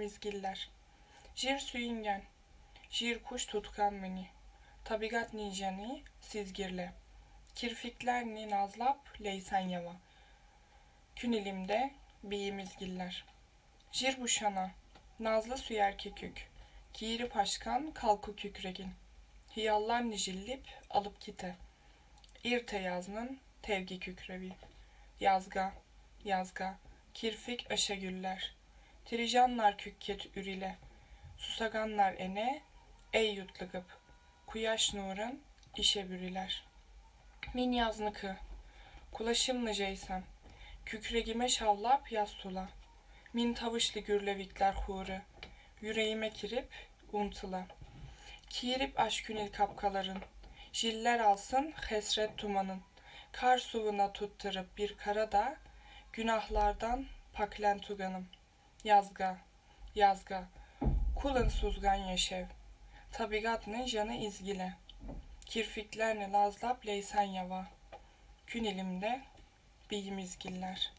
izgiller. Jir süingen, jir kuş tutkan mini. Tabigat nijani sizgirle. Kirfikler ni nazlap leysen yava. Künilimde biyimizgiller. Jir buşana, nazlı süyer kekük. Giyiri paşkan kalku kükregin. Hiyallar nijillip alıp kite. İrte yaznın tevgi kükrevi. Yazga, yazga, kirfik aşa güller. Trijanlar kükket ürile. Susaganlar ene, ey yutlıgıp. Kuyaş nurun işe bürüler. Min yaznıkı, kulaşımlı jeysem. Kükregime şavlap yaz tula. Min tavışlı gürlevikler huri. Yüreğime kirip untıla. Kirip aşkünil kapkaların. Jiller alsın hesret tumanın. Kar suvuna tutturup bir kara da günahlardan paklen tuganım. Yazga, yazga, kulun suzgan yaşev. Tabigatnı canı izgile. Kirfiklerini lazlap leysen yava. Gün elimde biyim izgiller.